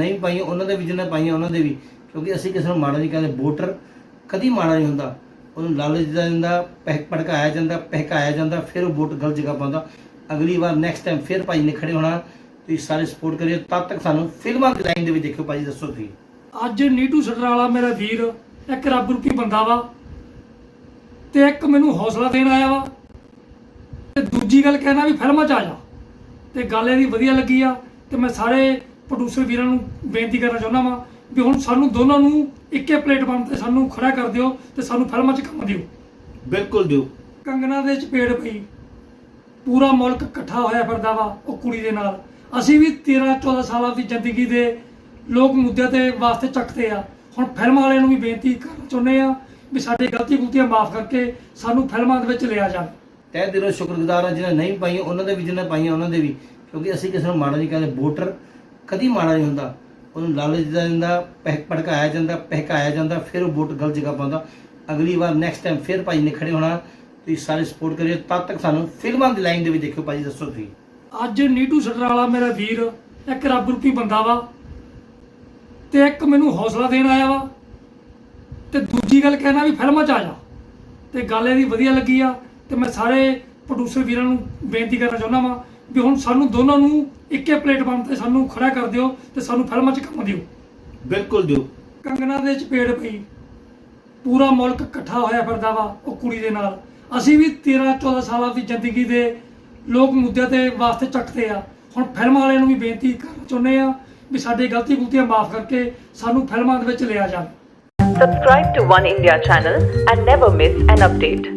ਨਹੀਂ ਪਾਈਆਂ, ਉਹਨਾਂ ਦੇ ਵੀ ਜਿਹਨੇ ਪਾਈਆਂ, ਉਹਨਾਂ ਦੇ ਵੀ। ਕਿਉਂਕਿ ਅਸੀਂ ਕਿਸੇ ਨੂੰ ਮਾੜਾ ਨਹੀਂ ਕਹਿੰਦੇ ਵੋਟਰ ਕਦੀ ਮਾੜਾ ਨਹੀਂ ਹੁੰਦਾ। ਉਹਨੂੰ ਲਾਲਚ ਦਿੱਤਾ ਜਾਂਦਾ, ਪਹਿ, ਭੜਕਾਇਆ ਜਾਂਦਾ, ਪਹਿਕਾਇਆ ਜਾਂਦਾ, ਫਿਰ ਉਹ ਵੋਟ ਗਲਤ ਜਗ੍ਹਾ ਪਾਉਂਦਾ। ਅਗਲੀ ਵਾਰ ਨੈਕਸਟ ਟਾਈਮ ਫਿਰ ਭਾਈ ਨੇ ਖੜੇ ਹੋਣਾ, ਤੁਸੀਂ ਸਾਰੇ ਸਪੋਰਟ ਕਰਿਓ, ਤਦ ਤੱਕ ਸਾਨੂੰ ਫਿਲਮਾਂ ਦੀ ਲਾਈਨ ਦੇ ਵਿੱਚ ਦੇਖਿਓ ਭਾਜੀ ਦੱਸੋ ਤੁਸੀਂ। ਅੱਜ ਨੀਟੂ ਸਟਰਾਲਾ ਮੇਰਾ ਵੀਰ, ਇੱਕ ਰੱਬ ਰੂਪੀ ਬੰਦਾ ਵਾ, ਤੇ ਇੱਕ ਮੈਨੂੰ ਹੌਸਲਾ ਦੇਣ ਆਇਆ ਵਾ। ਤੇ ਦੂਜੀ ਗੱਲ ਕਹਿਣਾ ਵੀ ਫਿਲਮਾਂ 'ਚ ਆ ਜਾ। ਤੇ ਗੱਲ ਇਹਦੀ ਵਧੀਆ ਲੱਗੀ ਆ, ਤੇ ਮੈਂ ਸਾਰੇ ਪ੍ਰੋਡਿਊਸਰ ਵੀਰਾਂ ਨੂੰ ਬੇਨਤੀ ਕਰਨਾ ਚਾਹੁੰਦਾ ਵਾਂ ਵੀ ਹੁਣ ਸਾਨੂੰ ਦੋਨਾਂ ਨੂੰ ਇੱਕੇ ਪਲੇਟਫਾਰਮ ਤੇ ਸਾਨੂੰ ਖੜਾ ਕਰ ਦਿਓ ਤੇ ਸਾਨੂੰ ਫਿਲਮਾਂ 'ਚ ਕੰਮ ਦਿਓ। ਬਿਲਕੁਲ ਦਿਓ। ਕੰਗਨਾ ਦੇ ਚਪੇੜ ਪਈ। ਪੂਰਾ ਮੁਲਕ ਇਕੱਠਾ ਹੋਇਆ ਫਿਰਦਾ ਵਾ ਉਹ ਕੁੜੀ ਦੇ ਨਾਲ। ਅਸੀਂ ਵੀ 13 14 ਸਾਲਾਂ ਦੀ ਜ਼ਿੰਦਗੀ ਦੇ ਲੋਕ ਮੁੱਦਿਆਂ ਤੇ ਵਾਸਤੇ ਚੱਕਦੇ ਆ। ਹੁਣ ਫਿਲਮ ਵਾਲਿਆਂ ਨੂੰ ਵੀ ਬੇਨਤੀ ਕਰਨਾ ਚਾਹੁੰਦੇ ਆ ਵੀ ਸਾਡੇ ਗਲਤੀ ਗੁਲਤੀਆਂ ਮਾਫ ਕਰਕੇ ਸਾਨੂੰ ਫਿਲਮਾਂ ਦੇ ਵਿੱਚ ਲਿਆ ਜਾਵੇ। ਤਹਿ ਦਿਲੋਂ ਸ਼ੁਕਰਗੁਜ਼ਾਰ ਹਾਂ ਜਿਹਨੇ ਨਹੀਂ ਪਾਈਆਂ ਉਹਨਾਂ ਦੇ ਵੀ ਜਿਹਨੇ ਪਾਈਆਂ ਉਹਨਾਂ ਦੇ ਵੀ। ਕਿਉਂਕਿ ਅਸੀਂ ਕਿਸੇ ਨੂੰ ਮਾੜਾ ਨਹੀਂ ਕਹਿੰਦੇ ਵੋਟਰ ਕਦੀ ਮਾੜਾ ਨਹੀਂ ਹੁੰਦਾ। ਉਹਨੂੰ ਲਾਲਚ ਦਿੱਤਾ ਜਾਂਦਾ ਪਹਿ ਭੜਕਾਇਆ ਜਾਂਦਾ ਪਹਿਕਾਇਆ ਜਾਂਦਾ, ਫਿਰ ਉਹ ਵੋਟ ਗਲਤ ਜਗ੍ਹਾ ਪਾਉਂਦਾ। ਅਗਲੀ ਵਾਰ ਨੈਕਸਟ ਟਾਈਮ ਫਿਰ ਭਾਈ ਨੇ ਖੜੇ ਹੋਣਾ, ਤੁਸੀਂ ਸਾਰੇ ਸਪੋਰਟ ਕਰਿਓ, ਤਦ ਤੱਕ ਸਾਨੂੰ ਫਿਲਮਾਂ ਦੀ ਲਾਈਨ ਦੇ ਵਿੱਚ ਦੇਖਿਓ ਭਾਜੀ, ਦੱਸੋ ਤੁਸੀਂ। ਅੱਜ ਨੀਟੂ ਸਟਰ ਵਾਲਾ ਮੇਰਾ ਵੀਰ, ਇੱਕ ਰੱਬ ਰੂਪੀ ਬੰਦਾ ਵਾ, ਤੇ ਇੱਕ ਮੈਨੂੰ ਹੌਸਲਾ ਦੇਣ ਆਇਆ ਵਾ, ਤੇ ਦੂਜੀ ਗੱਲ ਕਹਿਣਾ ਵੀ ਫਿਲਮਾਂ 'ਚ ਆ ਜਾ। ਤੇ ਗੱਲ ਇਹਦੀ ਵਧੀਆ ਲੱਗੀ ਆ, ਤੇ ਮੈਂ ਸਾਰੇ ਪ੍ਰੋਡਿਊਸਰ ਵੀਰਾਂ ਨੂੰ ਬੇਨਤੀ ਕਰਨਾ ਚਾਹੁੰਦਾ ਵਾਂ ਵੀ ਹੁਣ ਸਾਨੂੰ ਦੋਨਾਂ ਨੂੰ ਇੱਕੇ ਪਲੇਟਫਾਰਮ ਤੇ ਸਾਨੂੰ ਖੜਾ ਕਰ ਦਿਓ ਤੇ ਸਾਨੂੰ ਫਿਲਮਾਂ 'ਚ ਕੰਮ ਦਿਓ। ਬਿਲਕੁਲ ਦਿਓ। ਕੰਗਨਾ ਦੇ ਚਪੇੜ ਪਈ। ਪੂਰਾ ਮੁਲਕ ਇਕੱਠਾ ਹੋਇਆ ਫਿਰਦਾ ਵਾ ਉਹ ਕੁੜੀ ਦੇ ਨਾਲ। ਅਸੀਂ ਵੀ 13 14 ਸਾਲਾਂ ਦੀ ਜ਼ਿੰਦਗੀ ਦੇ ਲੋਕ ਮੁੱਦਿਆਂ ਤੇ ਵਾਸਤੇ ਚੱਕਦੇ ਆ। ਹੁਣ ਫਿਲਮ ਵਾਲਿਆਂ ਨੂੰ ਵੀ ਬੇਨਤੀ ਕਰਨਾ ਚਾਹੁੰਦੇ ਆ ਵੀ ਸਾਡੇ ਗਲਤੀ ਗੁਲਤੀਆਂ ਮਾਫ ਕਰਕੇ ਸਾਨੂੰ ਫਿਲਮਾਂ ਦੇ ਵਿੱਚ ਲਿਆ ਜਾਵੇ। Subscribe to One India channel and never miss an update.